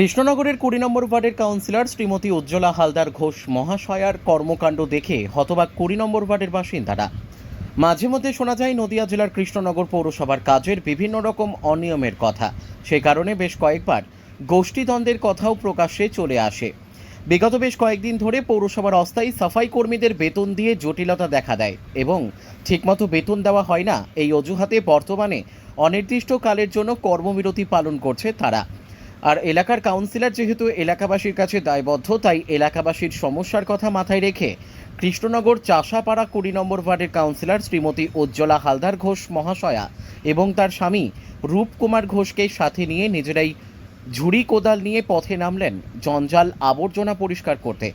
কৃষ্ণনগরের কুড়ি নম্বর ওয়ার্ডের কাউন্সিলর শ্রীমতী উজ্জ্বলা হালদার ঘোষ মহাশয়ার কর্মকাণ্ড দেখে হতবাক কুড়ি নম্বর ওয়ার্ডের বাসিন্দারা। মাঝে মধ্যে শোনা যায়, নদিয়া জেলার কৃষ্ণনগর পৌরসভার কাজের বিভিন্ন রকম অনিয়মের কথা। সে কারণে বেশ কয়েকবার গোষ্ঠীদ্বন্দ্বের কথাও প্রকাশ্যে চলে আসে। বিগত বেশ কয়েকদিন ধরে পৌরসভার অস্থায়ী সাফাই কর্মীদের বেতন দিয়ে জটিলতা দেখা দেয় এবং ঠিকমতো বেতন দেওয়া হয় না। এই অজুহাতে বর্তমানে অনির্দিষ্টকালের জন্য কর্মবিরতি পালন করছে তারা। আর এলাকার কাউন্সিলর যেহেতু এলাকাবাসীর কাছে দায়বদ্ধ, তাই এলাকাবাসীর সমস্যার কথা মাথায় রেখে কৃষ্ণনগর চাষাপাড়া কুড়ি নম্বর ওয়ার্ডের কাউন্সিলর শ্রীমতী উজ্জ্বলা হালদার ঘোষ মহাশয়া এবং তার স্বামী রূপকুমার ঘোষকে সাথে নিয়ে নিজেরাই ঝুড়ি কোদাল নিয়ে পথে নামলেন জঞ্জাল আবর্জনা পরিষ্কার করতে।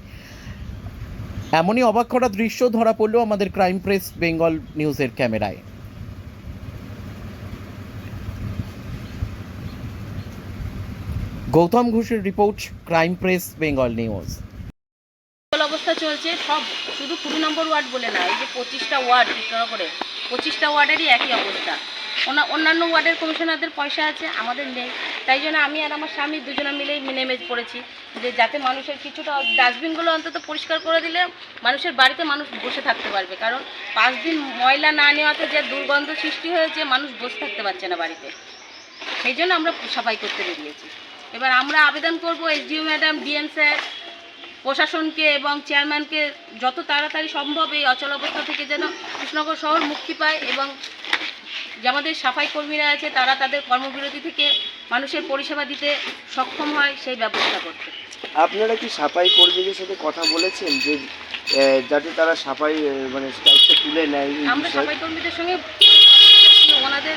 এমনই অবাক করা দৃশ্য ধরা পড়ল আমাদের ক্রাইম প্রেস বেঙ্গল নিউজের ক্যামেরায়। গৌতম ঘোষের report, crime press, Bengal news. অবস্থা চলছে সব, শুধু কুড়ি নম্বর ওয়ার্ড বলে না, এই যে পঁচিশটা ওয়ার্ড করে, পঁচিশটা ওয়ার্ডেরই একই অবস্থা। অন্যান্য ওয়ার্ডের কমিশনারদের পয়সা আছে, আমাদের নেই। তাই জন্য আমি আর আমার স্বামী দুজনে মিলেই নেমে পড়েছি, যে যাতে মানুষের কিছুটা ডাস্টবিনগুলো অন্তত পরিষ্কার করে দিলে মানুষের বাড়িতে মানুষ বসে থাকতে পারবে। কারণ পাঁচ দিন ময়লা না নেওয়াতে যে দুর্গন্ধ সৃষ্টি হয়েছে, মানুষ বসে থাকতে পারছে না বাড়িতে। সেই জন্য আমরা সাফাই করতে বেরিয়েছি। এবার আমরা আবেদন করব এসডিও ম্যাডাম ডিএম স্যার প্রশাসনকে এবং চেয়ারম্যানকে যত তাড়াতাড়ি সম্ভব এই অচল অবস্থা থেকে যেন কৃষ্ণনগর শহর মুক্তি পায় এবং যে আমাদের সাফাই কর্মীরা আছে তারা তাদের কর্মবিরতি থেকে মানুষের পরিষেবা দিতে সক্ষম হয় সেই ব্যবস্থা করতে। আপনারা কি সাফাই কর্মীদের সাথে কথা বলেছেন যে যাতে তারা সাফাই মানে দায়িত্ব তুলে নেয় আমরা সাফাই কর্মীদের সঙ্গে ওনাদের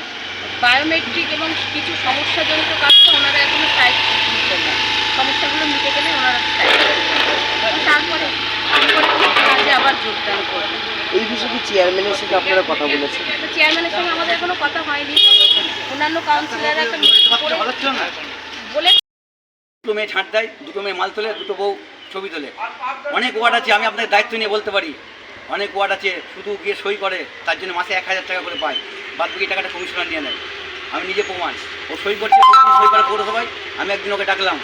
বায়োমেট্রিক এবং কিছু সমস্যাজনিত কাজটা ওনারা এই কি চেয়ারম্যানের সাথে আপনারা কথা বলেছেন? চেয়ারম্যানের সঙ্গে আমাদের এখনও কথা হয়নি। অন্যান্য কাউন্সিলররা একটা মিটিং করে বলে দুটো মেয়ে ছাঁট দেয় দুটো মেয়ে মাল তোলে দুটো বউ ছবি তোলে। অনেক ওয়ার্ড আছে আমি আপনাকে দায়িত্ব নিয়ে বলতে পারি। অনেক ওয়ার্ড আছে শুধু গিয়ে সই করে তার জন্য মাসে এক হাজার টাকা করে পায়। বাদ বাকি টাকাটা কমিশনার নিয়ে নেয়। আমি নিজে প্রমাণ। ও সই করছে সই করে পৌরসভায় আমি একদিন ওকে ডাকলাম।